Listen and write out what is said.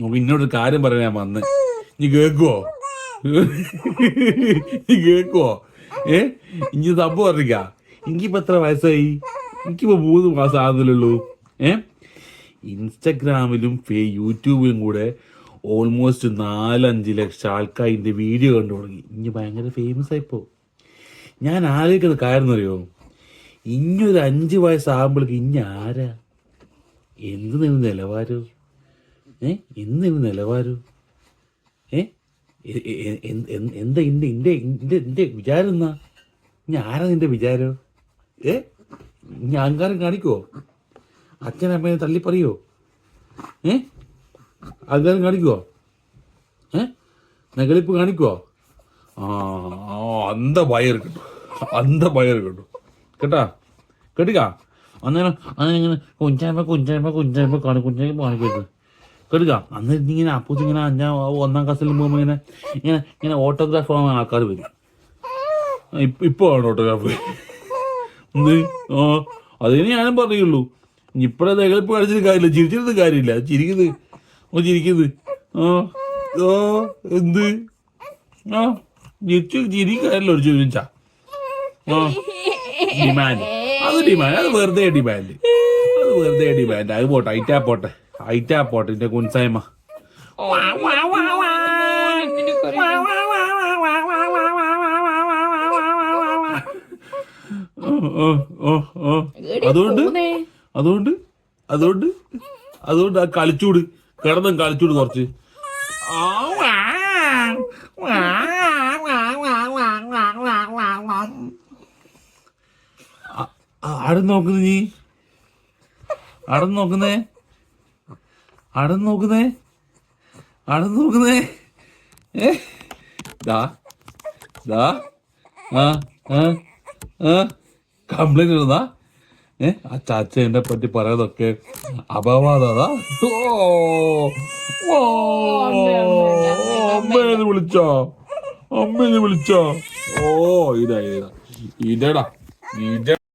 നമുക്ക് ഇന്നോട് കാര്യം പറയാൻ ഞാൻ വന്ന്. നീ കേക്കുവോ? നീ കേക്കുവോ? ഏ? ഇനി സംഭവം അറിയിക്ക. എനിക്കിപ്പോ എത്ര വയസ്സായി? എനിക്കിപ്പോ മൂന്ന് മാസം ആകുന്നില്ലുള്ളൂ ഏ? ഇൻസ്റ്റഗ്രാമിലും ഫേ യൂട്യൂബിലും കൂടെ ഓൾമോസ്റ്റ് നാലഞ്ച് ലക്ഷം ആൾക്കാർ ഇതിന്റെ വീഡിയോ കണ്ടു തുടങ്ങി. ഇനി ഭയങ്കര ഫേമസ് ആയിപ്പോ ഞാൻ ആലോചിക്കുന്ന കാര്യം അറിയോ? ഒരു അഞ്ച് വയസ്സാകുമ്പോഴേക്ക് ഇനി ആരാ? എന്ത് നിലവാരോ? ഏ? ഇന്ന് ഇന്ന് നിലവാരോ? ഏ? എന്ത്- ഇന്റെ ഇന്റെ ഇന്റെ ഇന്റെ വിചാരം എന്നാ? ഇനി ആരാ നിന്റെ വിചാരം? ഏ? ഇനി അഹങ്കാരം കാണിക്കോ? അച്ഛനമ്മയെ തള്ളിപ്പറയോ? പറയോ ഏ? അഹങ്കാരം കാണിക്കുവോ? ഏ? നകളിപ്പ് കാണിക്കുവോ? ആ ആ, അന്ത ഭയം കിട്ടും അന്ത ഭയം കിട്ടും കേട്ടാ? കേട്ടിക്കാ? അന്നേരം അങ്ങനെ കുഞ്ചായ്മ കുഞ്ചായ്മ കുഞ്ചായ്മ കാണി. കുഞ്ചായ്മ കാണിക്കരുത്. കേട്ടുക അന്ന് ഇങ്ങനെ അപ്പൂസ് ഇങ്ങനെ ഞാൻ ഒന്നാം ക്ലാസ്സിൽ പോകുമ്പോൾ ഇങ്ങനെ ഇങ്ങനെ ഇങ്ങനെ ഓട്ടോഗ്രാഫ് വാങ്ങാൻ ആൾക്കാർ വരും. ഇപ്പോൾ ഇപ്പൊ ആണ് ഓട്ടോഗ്രാഫ് ഓ അതിന് ഞാനും പറയുള്ളൂ. ഇപ്പഴേ നികളിപ്പ് കാണിച്ചിട്ട് കാര്യമില്ല. ചിരിച്ചിട്ട് കാര്യമില്ല. ചിരിക്കുന്നത് ഓ ചിരിക്കുന്നത് ആ ഓ എന്ത്? ആ ചിരിച്ചു ചിരിക്കാരല്ലോ ഒരു ചോദിച്ചാ. ആ ഡിമാൻഡ് അത് ഡിമാൻഡ് അത് വെറുതെ ഡിമാൻഡ് അത് വെറുതെ ഡിമാൻഡ് അത് പോട്ടെ ഐറ്റാ പോട്ടെ. ഐറ്റാ പോട്ടിന്റെ കുൻസായ്മ അതുകൊണ്ട് അതുകൊണ്ട് അതുകൊണ്ട് അതുകൊണ്ട് ആ കളിച്ചൂട് കിടന്നും കളിച്ചൂട് കുറച്ച് ആരും നോക്കുന്നു നീ ആരും നോക്കുന്നേ ആടെ നോക്കുന്നേ ആടെ നോക്കുന്നേ ഏ? ദാ. ദാ. കംപ്ലൈന്റ് ഇടുന്നാ ഏ? ആ ചാച്ച എന്നെ പറ്റി പറയുന്നതൊക്കെ അപവാദാ. ഓ. വിളിച്ചോ. അമ്മേന്ന് വിളിച്ചോ. ഓ ഇതാ ഇതാ. ഇതടാ. ഇത